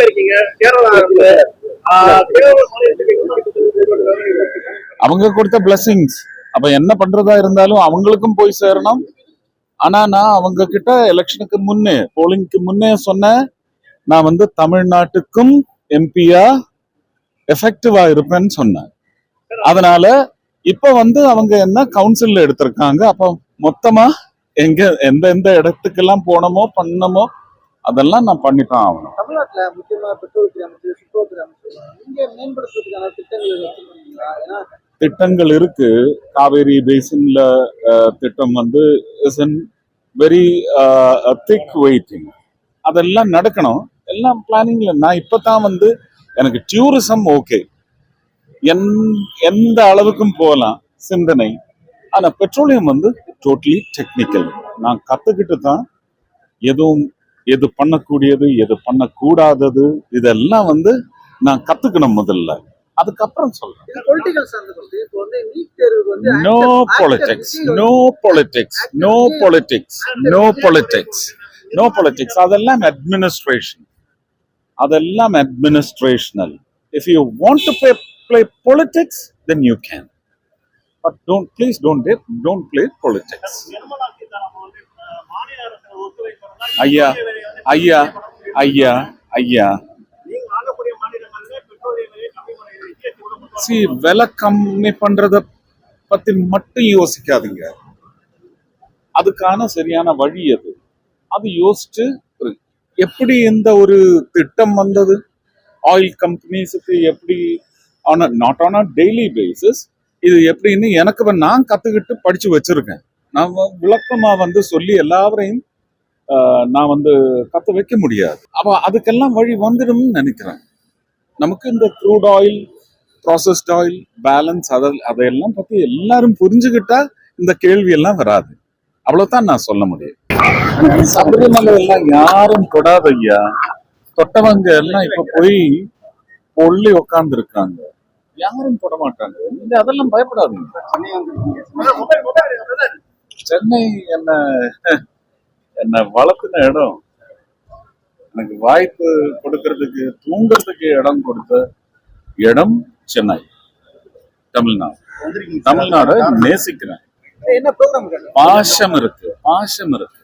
இருக்கீங்க. கேரளா அவங்க கொடுத்த பிளஸிங்ஸ் அப்ப என்ன பண்றதா இருந்தாலும் அவங்களுக்கும் போய் சேரணும். ஆனா நான் அவங்க கிட்ட எலெக்ஷனுக்கு முன்னே போலிங்க்கு முன்னே சொன்னேன் நான் வந்து தமிழ்நாட்டுக்கும் எம்பியா எஃபெக்டிவா இருப்பேன்னு சொன்னேன். அதனால இப்ப வந்து அவங்க என்ன கவுன்சில் எடுத்திருக்காங்க அப்ப மொத்தமா எங்க எந்த எந்த இடத்துக்கெல்லாம் போனோமோ பண்ணமோ அதெல்லாம் நான் பண்ணித்தான் ஆகணும். தமிழ்நாட்டுல முக்கியமா பெட்ரோல்துறை அமைச்சர் சுற்றுலாத்துறை அமைச்சர் நீங்க மேம்படுத்துறதுக்கான திட்டங்கள் திட்டங்கள் இருக்கு. காவேரி பேசின்ல திட்டம் வந்து is in very thick waiting அதெல்லாம் நடக்கணும். எல்லாம் பிளானிங்ல நான் இப்பதான் வந்து எனக்கு டூரிசம் ஓகே என் எந்த அளவுக்கும் போகலாம் சிந்தனை. ஆனா பெட்ரோலியம் வந்து டோட்டலி டெக்னிக்கல் நான் கத்துக்கிட்டு தான் எதுவும் எது பண்ணக்கூடியது எது பண்ணக்கூடாதது இதெல்லாம் வந்து நான் கத்துக்கணும் முதல்ல அதுக்கப்புறம் சொல்றேன் no politics no politics no politics அதெல்லாம் administration அதெல்லாம் then you can but don't please don't dip, don't play politics Nirmala Sitharaman வந்து அஹ், மாநில அரசு ஒத்துழைப்பு ஐயா ஐயா ஐயா ஐயா. சி விலை கம்மி பண்றத பத்தி மட்டும் யோசிக்காதீங்க. அதுக்கான சரியான வழி அது அது யோசிச்சு எப்படி இந்த ஒரு திட்டம் வந்தது? ஆயில் கம்பெனிஸுக்கு எப்படி on not on a daily basis இது எப்படின்னு எனக்கு நான் கத்துக்கிட்டு படிச்சு வச்சிருக்கேன். நான் வ- விளக்கமா வந்து சொல்லி எல்லாவரையும் நான் வந்து கத்து வைக்க முடியாது. அப்ப அதுக்கெல்லாம் வழி வந்துடும்னு நினைக்கிறேன். நமக்கு இந்த crude oil processed oil balance அதை அதையெல்லாம் பத்தி எல்லாரும் புரிஞ்சுக்கிட்டா இந்த கேள்வி எல்லாம் வராது. அவ்வளவுதான் நான் சொல்ல முடியும். சபரிமலை எல்லாம் யாரும் தொடாத ஐயா தொட்டவங்க எல்லாம் இப்ப போய் பொள்ளி உக்காந்து இருக்காங்க யாரும் தொட மாட்டாங்க. நீங்க அதெல்லாம் பயப்படாதீங்க. சென்னை என்ன என்ன வளர்த்துன இடம். எனக்கு வாய்ப்பு கொடுக்கறதுக்கு தூங்குறதுக்கு இடம் கொடுத்த இடம் சென்னை. தமிழ்நாடு. தமிழ்நாடு நேசிக்கிறேன். பாசம் இருக்கு பாசம் இருக்கு